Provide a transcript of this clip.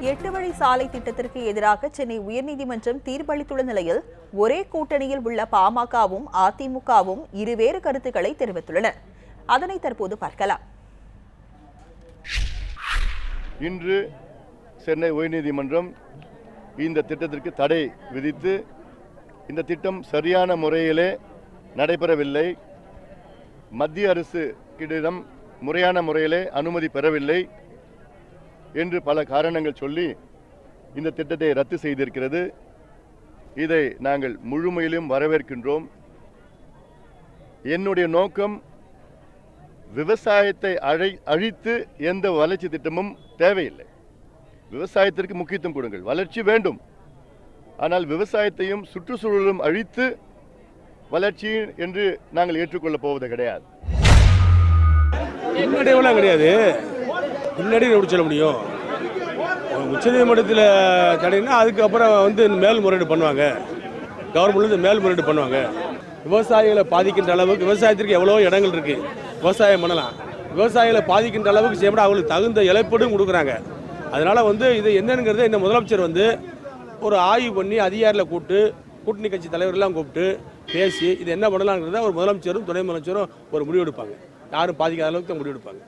எட்டு வழி சாலை திட்டத்திற்கு எதிராக சென்னை உயர்நீதிமன்றம் தீர்ப்பளித்துள்ள நிலையில் ஒரே கூட்டணியில் உள்ள பாமகவும் அதிமுகவும் இருவேறு கருத்துக்களை தெரிவித்துள்ளன அதனை தற்போது பார்க்கலாம். இன்று சென்னை உயர்நீதிமன்றம் இந்த திட்டத்திற்கு தடை விதித்து இந்த திட்டம் சரியான முறையிலே நடைபெறவில்லை. மத்திய அரசு கிடம் முறையான முறையிலே அனுமதி பெறவில்லை. என்று பல காரணங்கள் சொல்லி இந்த திட்டத்தை ரத்து செய்திருக்கிறது. இதை நாங்கள் முழுமையிலும் வரவேற்கின்றோம். என்னுடைய நோக்கம் விவசாயத்தை அழை அழித்து எந்த வளர்ச்சி திட்டமும் தேவையில்லை. விவசாயத்திற்கு முக்கியத்துவம் கொடுங்கள். வளர்ச்சி வேண்டும். ஆனால் விவசாயத்தையும் சுற்றுச்சூழலும் அழித்து வளர்ச்சி என்று நாங்கள் ஏற்றுக்கொள்ளப் போவது கிடையாது. கிடையாது. பின்னடைவு எப்படி சொல்ல முடியும். உச்சநீதிமன்றத்தில் தடைனா அதுக்கப்புறம் வந்து மேல்முறையீடு பண்ணுவாங்க. கவர்மெண்ட்லேருந்து மேல்முறையீடு பண்ணுவாங்க. விவசாயிகளை பாதிக்கின்ற அளவுக்கு விவசாயத்திற்கு எவ்வளோ இடங்கள் இருக்குது விவசாயம் பண்ணலாம். விவசாயிகளை பாதிக்கின்ற அளவுக்கு செய்யப்பட அவங்களுக்கு தகுந்த இழப்பீடும் கொடுக்குறாங்க. அதனால் வந்து இது என்னங்கிறத இந்த முதலமைச்சர் வந்து ஒரு ஆய்வு பண்ணி அதிகாரியில் கூப்பிட்டு கூட்டணி கட்சி தலைவர்கள்லாம் கூப்பிட்டு பேசி இது என்ன பண்ணலாங்கிறத ஒரு முதலமைச்சரும் துணை முதலமைச்சரும் ஒரு முடிவெடுப்பாங்க. யாரும் பாதிக்காத அளவுக்கு முடிவெடுப்பாங்க.